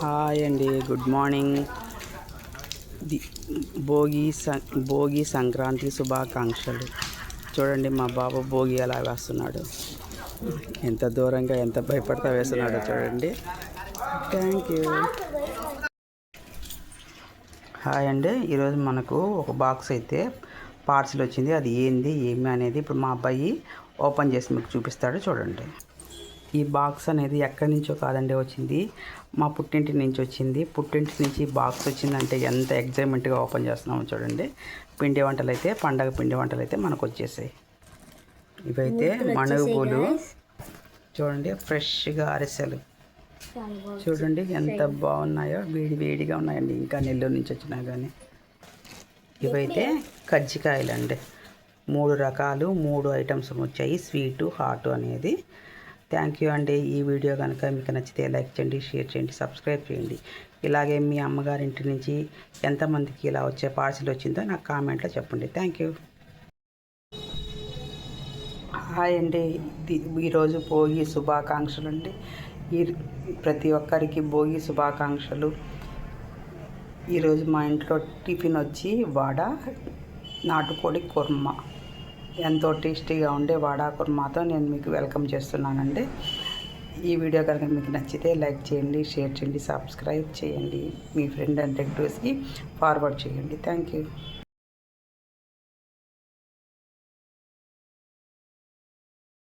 Hi అండి good morning. The Bhogi సం భోగి సంక్రాంతి శుభాకాంక్షలు. చూడండి మా బాబు భోగి ఎలా వేస్తున్నాడు. ఎంత దూరంగా ఎంత భయపడతా వేస్తున్నాడో చూడండి. థ్యాంక్ యూ హాయ్ అండి ఈరోజు మనకు ఒక బాక్స్ అయితే పార్సిల్ వచ్చింది. అది ఏంది ఏమి అనేది ఇప్పుడు మా అబ్బాయి ఓపెన్ చేసి మీకు చూపిస్తాడు చూడండి. ఈ బాక్స్ అనేది ఎక్కడి నుంచో కాదండి వచ్చింది. మా పుట్టింటి నుంచి వచ్చింది. పుట్టింటి నుంచి బాక్స్ వచ్చిందంటే ఎంత ఎగ్జైట్మెంట్గా ఓపెన్ చేస్తున్నామో చూడండి. పిండి వంటలు అయితే పండగ పిండి వంటలు అయితే మనకు వచ్చేసాయి. ఇవైతే మణుగులు చూడండి ఫ్రెష్గా అరిసెలు. చూడండి ఎంత బాగున్నాయో వేడి వేడిగా ఉన్నాయండి. ఇంకా నెల్లూరు నుంచి వచ్చినా కానీ ఇవైతే కజ్జికాయలు అండి మూడు రకాలు మూడు ఐటమ్స్ వచ్చాయి. స్వీటు హాట్ అనేది. థ్యాంక్ యూ అండి. ఈ వీడియో కనుక మీకు నచ్చితే లైక్ చేయండి షేర్ చేయండి సబ్స్క్రైబ్ చేయండి. ఇలాగే మీ అమ్మగారింటి నుంచి ఎంతమందికి ఇలా వచ్చే పార్సిల్ వచ్చిందో నాకు కామెంట్లో చెప్పండి. Thank you. హాయ్ అండి. ఇది ఈరోజు భోగి శుభాకాంక్షలు అండి ఈ ప్రతి ఒక్కరికి భోగి శుభాకాంక్షలు. ఈరోజు మా ఇంట్లో టిఫిన్ వచ్చి వడ నాటుకోడి కుర్మా. ఎంతో టేస్టీగా ఉండే వడ కుర్మాతో నేను మీకు వెల్కమ్ చేస్తున్నానండి. ఈ వీడియో కనుక మీకు నచ్చితే లైక్ చేయండి షేర్ చేయండి సబ్స్క్రైబ్ చేయండి. మీ ఫ్రెండ్ అండ్ రిలేటివ్స్కి ఫార్వర్డ్ చేయండి. Thank you.